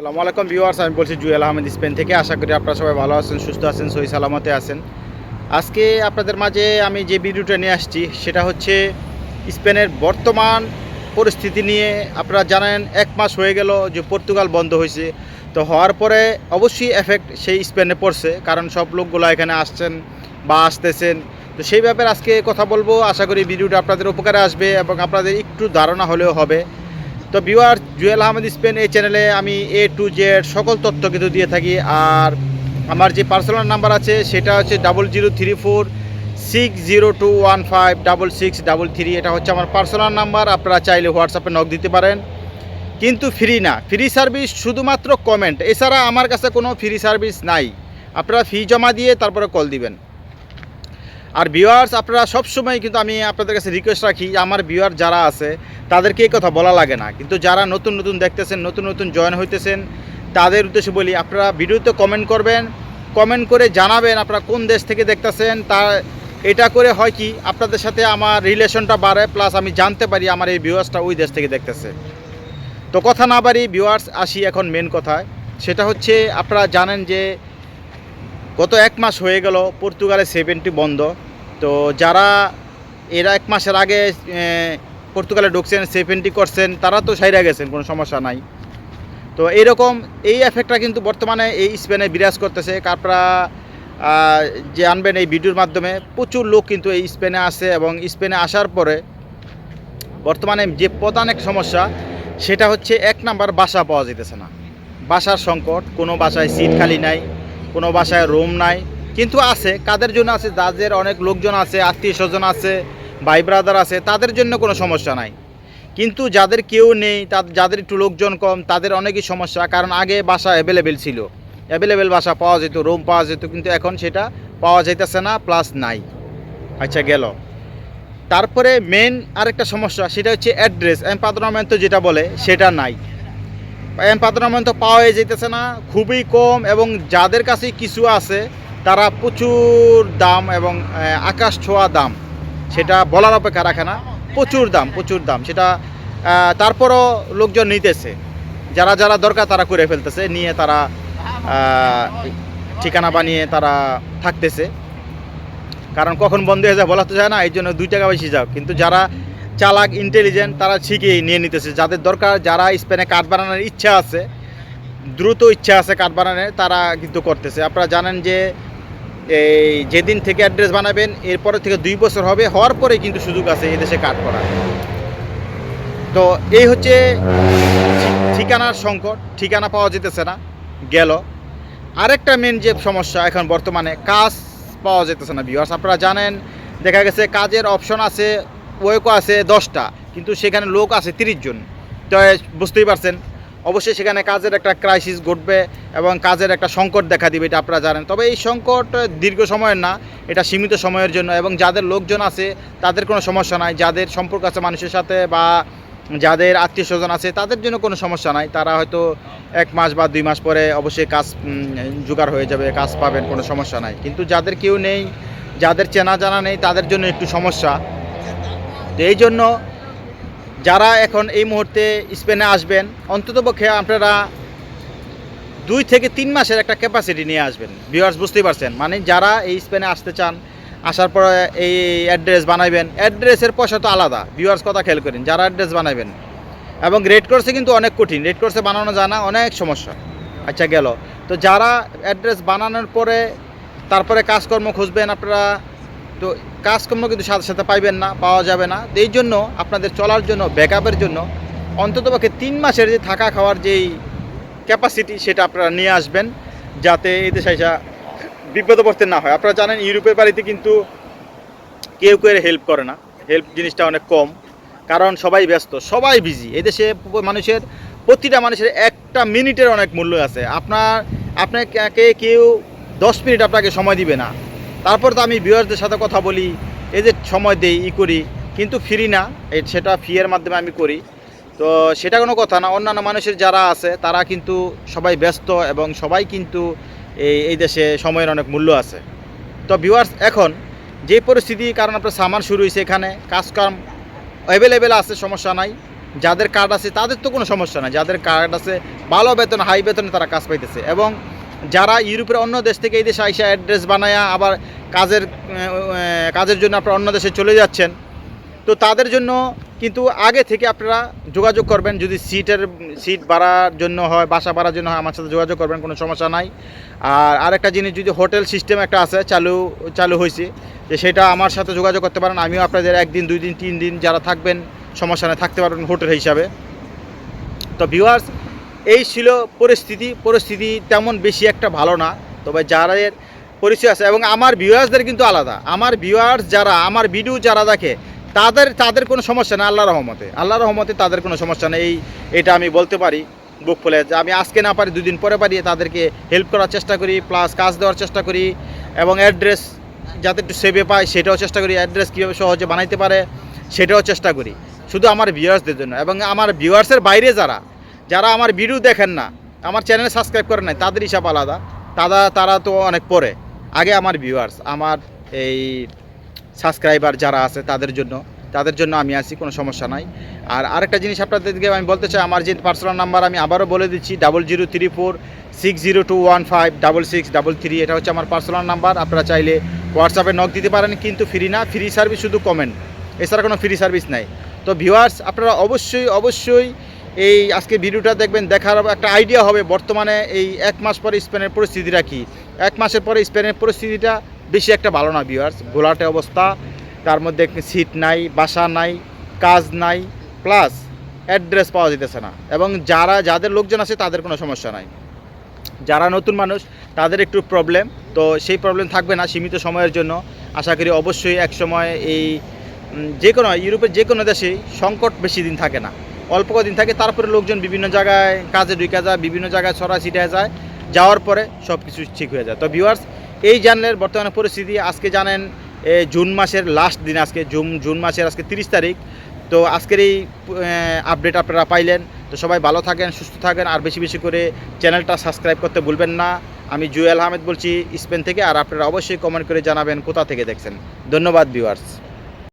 সালামু আলাইকুম ভিউয়ার্স, আমি বলছি জুয়েল আহমেদ স্পেন থেকে। আশা করি আপনারা সবাই ভালো আছেন, সুস্থ আছেন, সহি সালামতে আছেন। আজকে আপনাদের মাঝে আমি যে ভিডিওটা নিয়ে আসছি, সেটা হচ্ছে স্পেনের বর্তমান পরিস্থিতি নিয়ে। আপনারা জানেন, এক মাস হয়ে গেল যে পর্তুগাল বন্ধ হয়েছে। তো হওয়ার পরে অবশ্যই এফেক্ট সেই স্পেনে পড়ছে, কারণ সব লোকগুলো এখানে আসছেন বা আসতেছেন। তো সেই ব্যাপারে আজকে কথা বলব। আশা করি ভিডিওটা আপনাদের উপকারে আসবে এবং আপনাদের একটু ধারণা হলেও হবে। তো ভিউয়ার, জুয়েল আহমেদ স্পেন এই চ্যানেলে আমি এ টু জেড সকল তথ্য কিন্তু দিয়ে থাকি। আর আমার যে পার্সোনাল নাম্বার আছে, সেটা হচ্ছে double zero three four six zero two one five double six double three এটা হচ্ছে আমার পার্সোনাল নাম্বার আপনারা চাইলে হোয়াটসঅ্যাপে নক দিতে পারেন। কিন্তু ফ্রি না ফ্রি সার্ভিস শুধুমাত্র কমেন্ট এছাড়া আমার কাছে কোনো ফ্রি সার্ভিস নাই। আপনারা ফি জমা দিয়ে তারপরে কল দিবেন। আর ভিউয়ার্স আপনারা সবসময় কিন্তু আমি আপনাদের কাছে রিকোয়েস্ট রাখি, আমার ভিউয়ার যারা আছে, তাদেরকে এই কথা বলা লাগে না। কিন্তু যারা নতুন নতুন দেখতেছেন, নতুন নতুন জয়েন হইতেছেন, তাদের উদ্দেশ্যে বলি, আপনারা ভিডিওতে কমেন্ট করবেন কমেন্ট করে জানাবেন আপনারা কোন দেশ থেকে দেখতেছেন, তা এটা করে হয় কি, আপনাদের সাথে আমার রিলেশনটা বাড়ে প্লাস আমি জানতে পারি আমার এই ভিউয়ার্সটা ওই দেশ থেকে দেখতেছে। তো কথা না বাড়ি ভিউয়ার্স আসি এখন মেন কথায়। সেটা হচ্ছে, আপনারা জানেন যে গত এক মাস হয়ে গেল পর্তুগালে সেভেনটি বন্ধ। তো যারা এরা এক মাসের আগে পর্তুগালে ঢুকছেন সেভেনটি করছেন তারা তো সাইরা গেছেন কোনো সমস্যা নাই। তো এইরকম এই এফেক্টটা কিন্তু বর্তমানে এই স্পেনে বিরাজ করতেছে। আহ, যে আনবেন এই ভিডিওর মাধ্যমে প্রচুর লোক কিন্তু এই স্পেনে আসে এবং স্পেনে আসার পরে বর্তমানে যে প্রধান এক সমস্যা সেটা হচ্ছে এক নাম্বার বাসা পাওয়া যেতেছে না। বাসার সংকট কোনো বাসায় সিট খালি নাই। কোনো বাসায় রুম নাই। কিন্তু আছে, কাদের জন্য আছে? যাদের অনেক লোকজন আছে, আত্মীয় স্বজন আছে, ভাই ব্রাদার আছে, তাদের জন্য কোনো সমস্যা নাই। কিন্তু যাদের কেউ নেই তা- যাদের একটু লোকজন কম, তাদের অনেকই সমস্যা, কারণ আগে বাসা অ্যাভেলেবেল ছিল। অ্যাভেলেবেল বাসা পাওয়া যেত রুম পাওয়া যেত, কিন্তু এখন সেটা পাওয়া যাইতেছে না প্লাস নাই। আচ্ছা গেল। তারপরে মেন আরেকটা সমস্যা, সেটা হচ্ছে অ্যাড্রেস এমপাদ্রমেন্ট যেটা বলে, সেটা নাই। এমপাদ্রমেন্ট পাওয়া যেতেছে না, খুবই কম এবং যাদের কাছে কিছু আছে, তারা প্রচুর দাম এবং আকাশ ছোঁয়া দাম। সেটা বলার অপেক্ষা রাখে না, প্রচুর দাম প্রচুর দাম। সেটা তারপরও লোকজন নিতেছে। যারা যারা দরকার তারা করে ফেলতেছে, নিয়ে তারা ঠিকানা বানিয়ে তারা থাকতেছে। কারণ কখন বন্ধ হয়ে যায় বলা তো যায় না এই জন্য দুই টাকা বেশি যাও। কিন্তু যারা চালাক ইন্টেলিজেন্ট তারা ঠিকই নিয়ে নিতেছে। যাদের দরকার, যারা স্পেনে কাঠ বানানোর ইচ্ছা আছে, দ্রুত ইচ্ছা আছে কাঠ বানানোর, তারা কিন্তু করতেছে। আপনারা জানেন যে, এই যেদিন থেকে অ্যাড্রেস বানাবেন, এরপরে থেকে দুই বছর হবে, হওয়ার পরে কিন্তু সুযোগ আছে এদেশে কাঠ করার। তো এই হচ্ছে ঠিকানার সংকট, ঠিকানা পাওয়া যেতেছে না, গেল। আরেকটা মেন যে সমস্যা এখন বর্তমানে, কাজ পাওয়া যেতেছে না ভিউয়ার্স আপনারা জানেন, দেখা গেছে কাজের অপশন আছে ওয়েকও আছে দশটা, কিন্তু সেখানে লোক আছে তিরিশ জন। তো বুঝতেই পারছেন? অবশ্যই সেখানে কাজের একটা ক্রাইসিস ঘটবে এবং কাজের একটা সংকট দেখা দিবে, এটা আপনারা জানেন। তবে এই সংকট দীর্ঘ সময়ের না, এটা সীমিত সময়ের জন্য এবং যাদের লোকজন আছে, তাদের কোনো সমস্যা নাই। যাদের সম্পর্ক আছে মানুষের সাথে বা যাদের আত্মীয় স্বজন আছে, তাদের জন্য কোনো সমস্যা নাই। তারা হয়তো এক মাস বা দুই মাস পরে অবশ্যই কাজ জোগাড় হয়ে যাবে, কাজ পাবেন, কোনো সমস্যা নাই। কিন্তু যাদের কেউ নেই, যাদের চেনা জানা নেই, তাদের জন্য একটু সমস্যা। তো এই জন্য যারা এখন এই মুহূর্তে স্পেনে আসবেন, অন্ততপক্ষে আপনারা দুই থেকে তিন মাসের একটা ক্যাপাসিটি নিয়ে আসবেন। ভিউয়ার্স বুঝতেই পারছেন। মানে যারা এই স্পেনে আসতে চান, আসার পরে এই অ্যাড্রেস বানাইবেন। অ্যাড্রেসের পয়সা তো আলাদা। ভিউয়ার্স কথা খেয়াল করেন, যারা অ্যাড্রেস বানাবেন এবং রেড কোর্সে কিন্তু অনেক কঠিন। রেড কোর্সে বানানো যায় না, অনেক সমস্যা। আচ্ছা গেল। তো যারা অ্যাড্রেস বানানোর পরে, তারপরে কাজকর্ম খুঁজবেন আপনারা তো কাজকর্ম কিন্তু সাথে সাথে পাইবেন না, পাওয়া যাবে না। এই জন্য আপনাদের চলার জন্য, ব্যাকআপের জন্য অন্ততপক্ষে তিন মাসের যে থাকা খাওয়ার যেই ক্যাপাসিটি সেটা আপনারা নিয়ে আসবেন, যাতে এই দেশে বিপদে পড়তে না হয়। আপনারা জানেন, ইউরোপের বাড়িতে কিন্তু কেউ কেউ হেল্প করে না। হেল্প জিনিসটা অনেক কম, কারণ সবাই ব্যস্ত, সবাই বিজি এদেশে মানুষের, প্রতিটা মানুষের একটা মিনিটের অনেক মূল্য আছে। আপনার, আপনাকে কেউ দশ মিনিট আপনাকে সময় দিবে না। তারপর তো আমি ভিউয়ার্সদের সাথে কথা বলি, এই যে সময় দেই, ই করি, কিন্তু ফ্রি না সেটা ফিয়ের মাধ্যমে আমি করি। তো সেটা কোনো কথা না, অন্যান্য মানুষের যারা আছে, তারা কিন্তু সবাই ব্যস্ত এবং সবাই কিন্তু এই এই দেশে সময়ের অনেক মূল্য আছে। তো ভিউয়ার্স এখন যে পরিস্থিতি, কারণ আপনার সামান শুরু হয়েছে এখানে, কাজকাম অ্যাভেলেবেল আছে, সমস্যা নাই। যাদের কার্ড আছে, তাদের তো কোনো সমস্যা নাই। যাদের কার্ড আছে, ভালো বেতন হাই বেতনে তারা কাজ পাইতেছে। এবং যারা ইউরোপের অন্য দেশ থেকে এই দেশে আইসা অ্যাড্রেস বানায়া আবার কাজের কাজের জন্য আপনারা অন্য দেশে চলে যাচ্ছেন, তো তাদের জন্য কিন্তু আগে থেকে আপনারা যোগাযোগ করবেন, যদি সিটের, সিট বাড়ার জন্য হয়, বাসা বাড়ার জন্য হয়, আমার সাথে যোগাযোগ করবেন, কোনো সমস্যা নাই। আর আরেকটা জিনিস, যদি হোটেল সিস্টেম একটা আছে, চালু চালু হয়েছে, যে সেটা আমার সাথে যোগাযোগ করতে পারেন, আমিও আপনাদের একদিন, দুই দিন, তিন দিন যারা থাকবেন, সমস্যা নেই, থাকতে পারবেন হোটেল হিসাবে। তো ভিউয়ার্স এই ছিল পরিস্থিতি। পরিস্থিতি তেমন বেশি একটা ভালো না, তবে যাদের পরিচয় আছে, এবং আমার ভিউয়ার্সদের কিন্তু আলাদা। আমার ভিউয়ার্স যারা, আমার ভিডিও যারা দেখে, তাদের তাদের কোনো সমস্যা না আল্লাহ রহমতে। আল্লাহ রহমতে তাদের কোনো সমস্যা নেই, এই, এটা আমি বলতে পারি বুক ফুলে। যে আমি আজকে না পারি, দুদিন পরে পারি, তাদেরকে হেল্প করার চেষ্টা করি প্লাস কাজ দেওয়ার চেষ্টা করি, এবং অ্যাড্রেস যাতে একটু সেভে পায় সেটাও চেষ্টা করি অ্যাড্রেস কীভাবে সহজে বানাইতে পারে, সেটাও চেষ্টা করি, শুধু আমার ভিউয়ার্সদের জন্য। এবং আমার ভিউয়ার্সের বাইরে যারা যারা আমার ভিডিও দেখেন না, আমার চ্যানেল সাবস্ক্রাইব করেন নাই, তাদের হিসাব আলাদা। তারা তারা তো অনেক পরে। আগে আমার ভিউয়ার্স আমার এই সাবস্ক্রাইবার যারা আছে তাদের জন্য তাদের জন্য আমি আছি, কোনো সমস্যা নাই। আর আরেকটা জিনিস আপনাদেরকে আমি বলতে চাই, আমার যে পার্সোনাল নাম্বার আমি আবারও বলে দিচ্ছি double zero three four six zero two one five double six double three এটা হচ্ছে আমার পার্সোনাল নাম্বার আপনারা চাইলে হোয়াটসঅ্যাপে নক দিতে পারেন, কিন্তু ফ্রি না ফ্রি সার্ভিস শুধু কমেন্ট এছাড়া কোনো ফ্রি সার্ভিস নাই। তো ভিউয়ার্স আপনারা অবশ্যই অবশ্যই এই আজকে ভিডিওটা দেখবেন, দেখার একটা আইডিয়া হবে বর্তমানে এই এক মাস পরে স্পেনের পরিস্থিতিটা কী। এক মাসের পরে স্পেনের পরিস্থিতিটা বেশি একটা ভালো না ভিউয়ার্স ঘোলাটে অবস্থা, তার মধ্যে সিট নাই, বাসা নাই, কাজ নাই প্লাস অ্যাড্রেস পাওয়া যেতেছে না। এবং যারা, যাদের লোকজন আছে তাদের কোনো সমস্যা নাই। যারা নতুন মানুষ, তাদের একটু প্রবলেম তো সেই প্রবলেম থাকবে না সীমিত সময়ের জন্য। আশা করি অবশ্যই এক সময় এই যে কোনো ইউরোপের যে কোনো দেশেই সংকট বেশি দিন থাকে না। অল্প কদিন থাকে, তারপরে লোকজন বিভিন্ন জায়গায় কাজে ঢুকে যায়, বিভিন্ন জায়গায় ছড়া ছিটায় যায়, যাওয়ার পরে সব কিছু ঠিক হয়ে যায়। তো ভিউয়ার্স এই জানলেন বর্তমানে পরিস্থিতি, আজকে জানেন জুন মাসের লাস্ট দিন আজকে, জুন জুন মাসের আজকে তিরিশ তারিখ। তো আজকের এই আপডেট আপনারা পাইলেন। তো সবাই ভালো থাকেন, সুস্থ থাকেন, আর বেশি বেশি করে চ্যানেলটা সাবস্ক্রাইব করতে ভুলবেন না। আমি জুয়েল আহমেদ বলছি, স্পেন থেকে, আর আপনারা অবশ্যই কমেন্ট করে জানাবেন কোথা থেকে দেখছেন। ধন্যবাদ ভিউয়ার্স